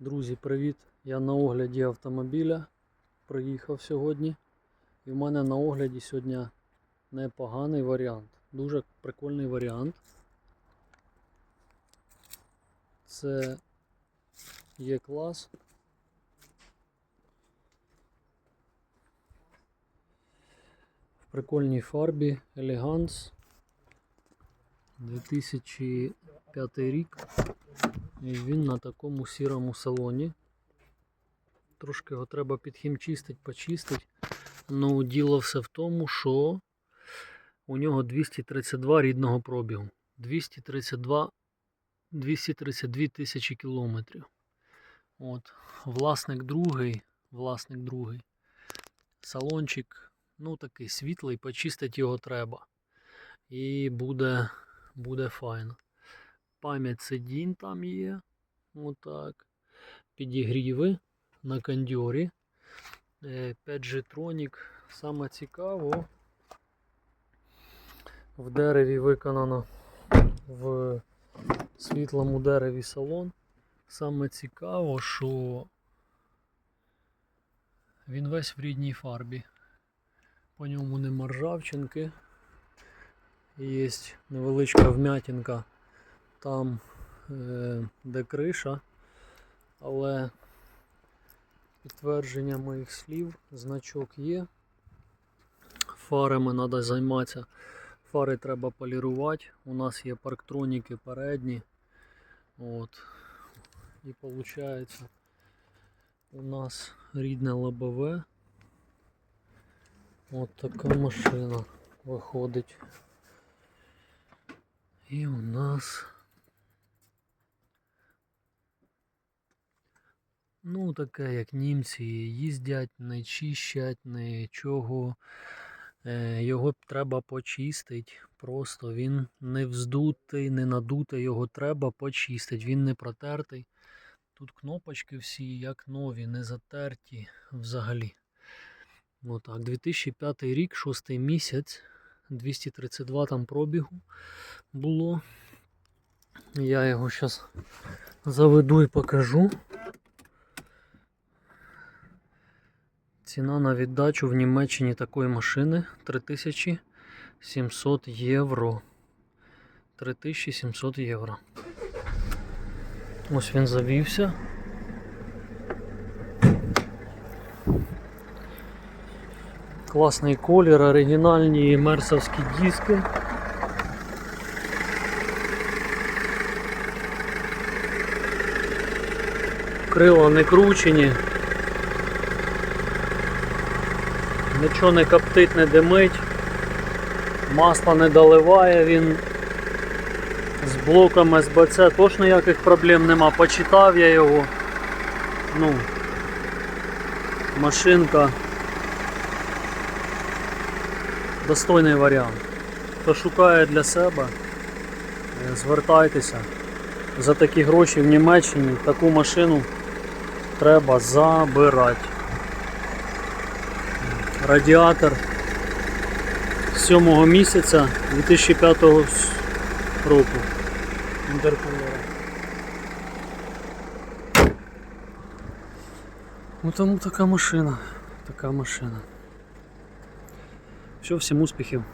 Друзі, привіт! Я на огляді автомобіля приїхав сьогодні. І в мене на огляді сьогодні непоганий варіант. Дуже прикольний варіант. Це є клас. В прикольній фарбі Elegance 2005 рік. І він на такому сірому салоні. Трошки його треба підхімчистити, почистити. Ну, діло все в тому, що у нього 232 рідного пробігу. 232 232 тисячі кілометрів. От. Власник другий, власник другий. Салончик, ну такий світлий, почистити його треба. І буде, буде файно. Пам'ять сидінь там є. Отак. Підігріви на кондьорі. 5G Tronic. Саме цікаво. В дереві виконано в світлому дереві салон. Саме цікаво, що він весь в рідній фарбі. По ньому нема ржавчинки. Є невеличка вмятинка там, е, де криша, але підтвердження моїх слів, значок є. Фарами треба займатися. Фари треба полірувати. У нас є парктроніки передні. От. І виходить, у нас рідне лобове. От така машина виходить. І у нас ну таке, як німці їздять, не чищать, нічого. Е, Його треба почистити. Просто він не вздутий, не надутий, його треба почистити. Він не протертий. Тут кнопочки всі як нові, не затерті взагалі. Отак, 2005 рік, 6 місяць, 232 там пробігу було. Я його зараз заведу і покажу. Ціна на віддачу в Німеччині такої машини 3700 євро. 3700 євро. Ось він завівся. Класний колір, оригінальні мерсовські диски. Крила не кручені. Нічого не коптить, не димить. Масло не доливає він. З блоком СБЦ теж ніяких проблем нема. Почитав я його. Ну, машинка. Достойний варіант. Хто шукає для себе, е, звертайтеся. За такі гроші в Німеччині таку машину треба забирати. Радіатор 7 місяця 2005 року. Інтеркулера. Ну тому така машина. Така машина. Все, всім успіхів.